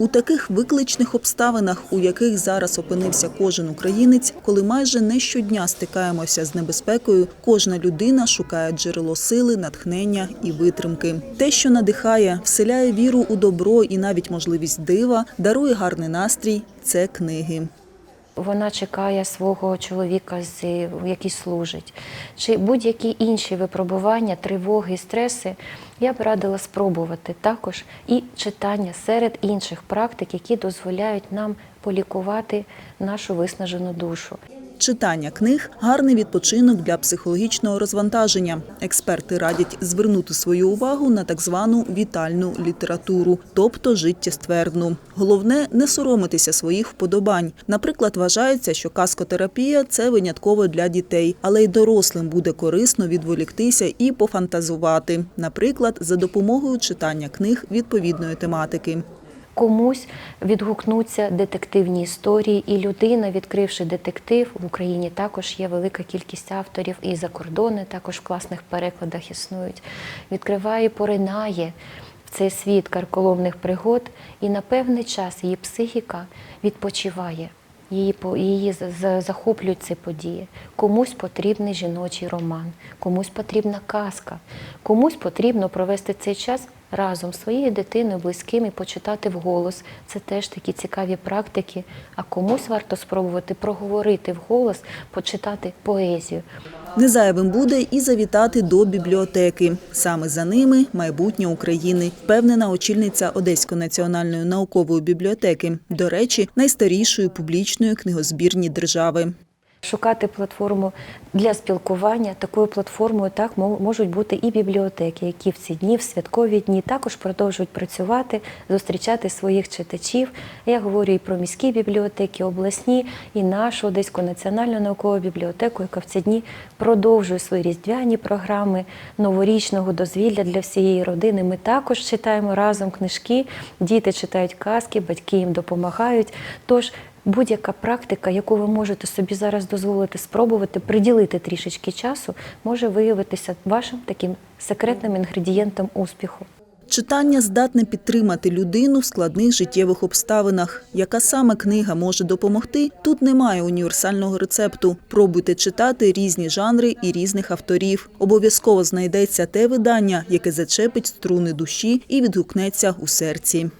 У таких викличних обставинах, у яких зараз опинився кожен українець, коли майже не щодня стикаємося з небезпекою, кожна людина шукає джерело сили, натхнення і витримки. Те, що надихає, вселяє віру у добро і навіть можливість дива, дарує гарний настрій це книги. Вона чекає свого чоловіка, який служить, чи будь-які інші випробування, тривоги, стреси. Я б радила спробувати також і читання серед інших практик, які дозволяють нам полікувати нашу виснажену душу. Читання книг гарний відпочинок для психологічного розвантаження. Експерти радять звернути свою увагу на так звану вітальну літературу, тобто життєствердну. Головне не соромитися своїх вподобань. Наприклад, вважається, що каскотерапія це винятково для дітей, але й дорослим буде корисно відволіктися і пофантазувати, наприклад, за допомогою читання книг відповідної тематики. Комусь відгукнуться детективні історії, і людина, відкривши детектив, в Україні також є велика кількість авторів, і за кордони також в класних перекладах існують. Відкриває, поринає в цей світ карколомних пригод, і на певний час її психіка відпочиває. Її її за- за- захоплюють ці події. Комусь потрібний жіночий роман, комусь потрібна казка, комусь потрібно провести цей час разом з своєю дитиною, близькими, почитати вголос. Це теж такі цікаві практики. А комусь варто спробувати проговорити вголос, почитати поезію. Незайвим буде і завітати до бібліотеки. Саме за ними майбутнє України, впевнена очільниця Одеської національної наукової бібліотеки. До речі, найстарішої публічної книгозбірні держави. Шукати платформу для спілкування. Такою платформою так мо- можуть бути і бібліотеки, які в ці дні, в святкові дні, також продовжують працювати, зустрічати своїх читачів. Я говорю і про міські бібліотеки, обласні, і нашу Одеську національну наукову бібліотеку, яка в ці дні продовжує свої різдвяні програми новорічного дозвілля для всієї родини. Ми також читаємо разом книжки, діти читають казки, батьки їм допомагають. Тож Будь-яка практика, яку ви можете собі зараз дозволити спробувати, приділити трішечки часу, може виявитися вашим таким секретним інгредієнтом успіху. Читання здатне підтримати людину в складних життєвих обставинах. Яка саме книга може допомогти? Тут немає універсального рецепту. Пробуйте читати різні жанри і різних авторів. Обов'язково знайдеться те видання, яке зачепить струни душі і відгукнеться у серці.